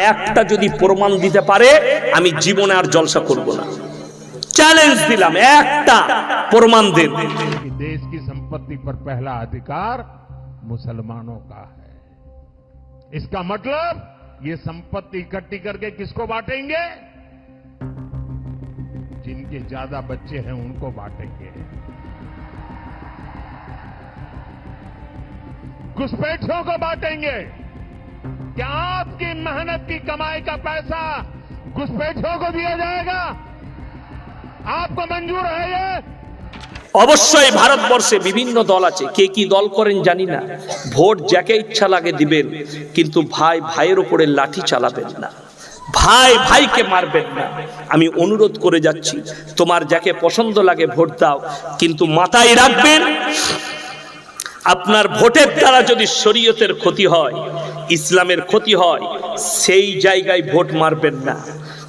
একটা যদি প্রমাণ দিতে পারে আমি জীবনে আর জলসা করব না চ্যালেঞ্জ দিলাম একটা প্রমাণ দেন कि देश की संपत्ति पर पहला अधिकार मुसलमानों का है इसका मतलब ये संपत्ति इकट्ठी करके किसको बांटेंगे जिनके ज्यादा बच्चे हैं उनको बांटेंगे घुसपैठियों को बांटेंगे क्या आपकी मेहनत की कमाई का पैसा घुसपैठियों को दिया जाएगा आपको मंजूर है ये অবশ্যই ভারতবর্ষে বিভিন্ন দল আছে কে কি দল করেন জানি না ভোট যাকে ইচ্ছা লাগে দিবেন কিন্তু ভাই ভাইয়ের উপরে লাঠি চালাবেন না ভাই ভাইকে মারবেন না আমি অনুরোধ করে যাচ্ছি তোমার যাকে পছন্দ লাগে ভোট দাও কিন্তু মাথায় রাখবেন আপনার ভোটের দ্বারা যদি শরীয়তের ক্ষতি হয় ইসলামের ক্ষতি হয়, সেই জায়গায় ভোট মারবেন না।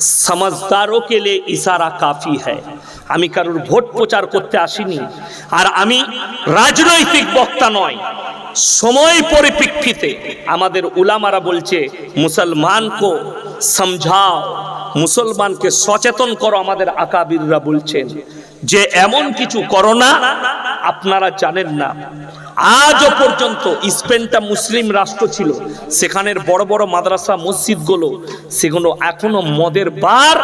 সমাজদারও কে লে ইশারা কাফি হ্যায়। আমি কারোর ভোট প্রচার করতে আসিনি, আর আমি রাজনৈতিক বক্তা নয়। সময় পরিপ্রেক্ষিতে আমাদের উলামারা বলছে মুসলমানকে সমঝাও। মুসলমানকে সচেতন করো, আমাদের আকাবিররা বলছেন। যে এমন কিছু করো না আপনারা জানেন না। আজও পর্যন্ত স্পেনটা মুসলিম রাষ্ট্র ছিল। সেখানের বড় বড় মাদ্রাসা, মসজিদগুলো, সেগুলো এখনও মদের বার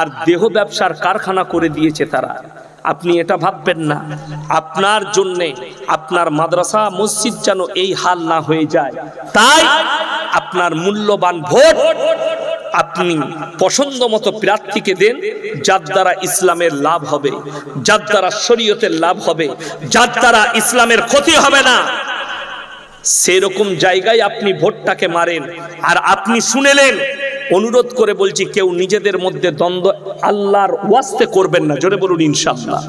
আর দেহ ব্যবসার কারখানা করে দিয়েছে তারা। আপনি এটা ভাববেন না। আপনার জন্যে আপনার মাদ্রাসা, মসজিদ যেন এই হাল না হয়ে যায়। তাই আপনার মূল্যবান ভোট আপনি পছন্দ মতো প্রার্থীকে দেন, যার দ্বারা ইসলামের লাভ হবে, যার দ্বারা শরীয়তের লাভ হবে, যার দ্বারা ইসলামের ক্ষতি হবে না। সেরকম জায়গায় আপনি ভোটটাকে মারেন, আর আপনি শুনেলেন, অনুরোধ করে বলছি কেউ নিজেদের মধ্যে দ্বন্দ্ব আল্লাহর ওয়াস্তে করবেন না, জোরে বলুন ইনশাআল্লাহ।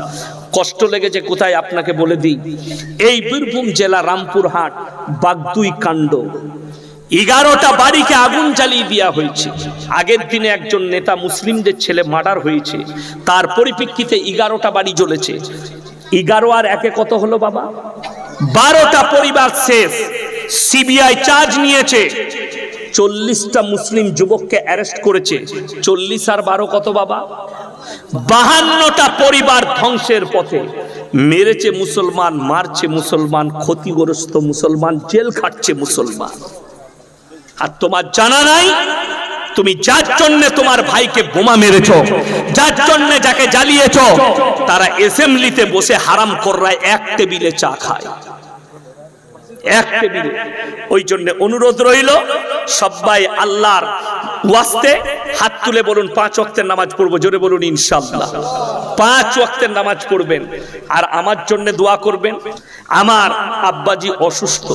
কষ্ট লেগেছে কোথায় আপনাকে বলে দিই? এই বীরভূম জেলা রামপুরহাট, বাগদুই কাণ্ড। এগারোটা বাড়িকে আগুন জ্বালিয়ে দেওয়া হয়েছে। আগের দিনে একজন নেতা মুসলিমদের ছেলে মার্ডার হয়েছে। তার পরিপ্রেক্ষিতে এগারোটা বাড়ি জ্বলেছে। এগারো আর একে কত হলো বাবা? বারোটা পরিবার শেষ। সিবিআই চার্জ নিয়েছে। চল্লিশটা মুসলিম যুবককে অ্যারেস্ট করেছে। চল্লিশ আর বারো কত বাবা? বাহান্নটা পরিবার ধ্বংসের পথে। মেরেছে মুসলমান, মারছে মুসলমান, ক্ষতিগ্রস্ত মুসলমান, জেল খাটছে মুসলমান। আর তোমার জানা নাই, তুমি যার জন্য তোমার ভাইকে বোমা মেরেছো, যার জন্য যাকে জ্বালিয়েছো, তারা এসেম্বলিতে বসে হারাম কররায় এক টেবিলে চা খায়। এক টেবিলে। ওই জন্য অনুরোধ রইল, সবাই আল্লাহর ওয়াস্তে হাত তুলে বলুন, পাঁচ ওয়াক্তের নামাজ পড়ব, জোরে বলুন, ইনশাআল্লাহ। পাঁচ ওয়াক্তের নামাজ পড়বেন, আর আমার জন্য দোয়া করবেন। আমার আব্বাজি অসুস্থ।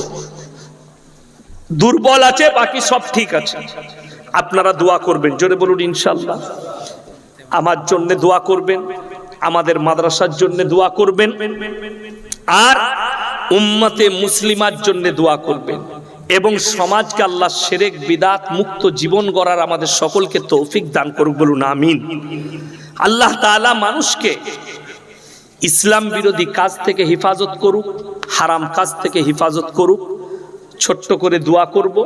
দুর্বল আছে, বাকি সব ঠিক আছে। আপনারা দোয়া করবেন, জোরে বলুন ইনশাল্লাহ আমার জন্য দোয়া করবেন, আমাদের মাদ্রাসার জন্য দোয়া করবেন, আর উম্মতে মুসলিমার জন্য দোয়া করবেন। এবং সমাজকে আল্লাহ সেরেক, বিদাত, মুক্ত জীবন গড়ার আমাদের সকলকে তৌফিক দান করুক বলুন, আমিন। আল্লাহ তাআলা মানুষকে ইসলাম বিরোধী কাজ থেকে হেফাজত করুক, হারাম কাজ থেকে হেফাজত করুক ছোট্ট করে দোয়া করব।